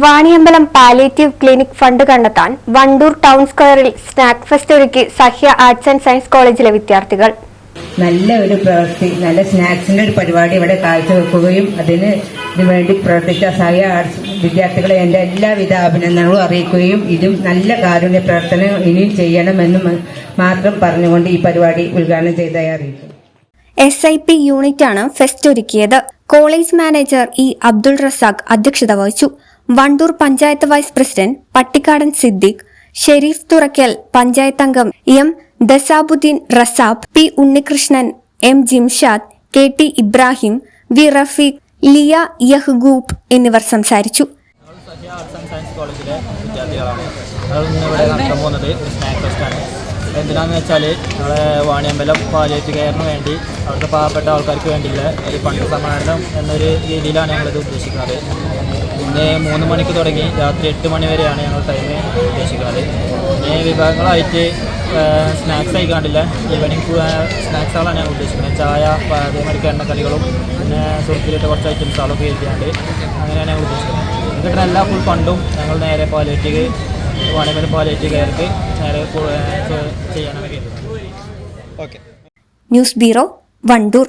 Vaniyambalam palliative clinic fund കണ്ടെത്താൻ Wandoor town സ്ക്വയറിൽ snack fest ഒരുക്കി സഹ്യ ആർട്സ് ആൻഡ് സയൻസ് കോളേജിലെ വിദ്യാർത്ഥികൾ. നല്ല ഒരു പ്രവൃത്തി നല്ല സ്നാക്സിന്റെ ഒരു പരിപാടി ഇവിടെ കാഴ്ചവെക്കുകയും അതിന് വേണ്ടി പ്രവർത്തിച്ച സഹ്യ ആർട്സ് വിദ്യാർത്ഥികളെ എന്റെ എല്ലാവിധ അഭിനന്ദനങ്ങളും അറിയിക്കുകയും ഇതും നല്ല കാരുണ്യ പ്രവർത്തനം ഇനിയും ചെയ്യണമെന്നും മാത്രം പറഞ്ഞുകൊണ്ട് ഈ പരിപാടി ഉദ്ഘാടനം ചെയ്തതായി എസ് ഐ പി യൂണിറ്റാണ് ഫെസ്റ്റ് ഒരുക്കിയത്. College manager E Abdul Razak അധ്യക്ഷത വഹിച്ചു. വണ്ടൂർ പഞ്ചായത്ത് വൈസ് പ്രസിഡന്റ് പട്ടിക്കാടൻ സിദ്ദിഖ് ഷെരീഫ് തുറക്കൽ പഞ്ചായത്ത് അംഗം M Dasabuddeen Rasab P Unnikrishnan M Jimshad K T Ibrahim V Rafeeq Liya Yahgoob എന്നിവർ സംസാരിച്ചു. ആർട്സ് സയൻസ് കോളേജിലെ വിദ്യാർത്ഥികളാണ് എന്തിനാണെന്ന് വെച്ചാൽ നമ്മളെ വാണിയമ്പലം പാലിയേറ്റ് കെയറിന് വേണ്ടി അവിടുത്തെ പാവപ്പെട്ട ആൾക്കാർക്ക് വേണ്ടിയുള്ള ഒരു പണ്ട് സമാഹരണം എന്നൊരു രീതിയിലാണ് ഞങ്ങളിത് ഉദ്ദേശിക്കുന്നത്. ഇന്ന് മൂന്ന് മണിക്ക് തുടങ്ങി. രാത്രി എട്ട് മണി വരെയാണ് ഞങ്ങൾ ടൈം ഉദ്ദേശിക്കുന്നത്. ഇനി വിഭാഗങ്ങളായിട്ട് സ്നാക്സ് ആയിക്കാണ്ടില്ല ഈവനിങ് സ്നാക്സുകളാണ് ഞാൻ ഉദ്ദേശിക്കുന്നത്. ചായ അതേമാതിരിക്ക് അതേമാതിരി എണ്ണക്കടികളും പിന്നെ സുഹൃത്തിലിട്ട് കുറച്ച് ഐറ്റംസുകളൊക്കെ എഴുതിയാണ്ട് അങ്ങനെയാണ് ഞങ്ങൾ ഉദ്ദേശിക്കുന്നത്. കിട്ടുന്ന എല്ലാ ഫുൾ ഫണ്ടും ഞങ്ങൾ നേരെ പാലിയേറ്റീവ് വാണിമല പാലിയേറ്റീവ് കെയർക്ക് നേരെ ചെയ്യാനാണ് കരുതുന്നത് ന്യൂസ് ബ്യൂറോ വണ്ടൂർ.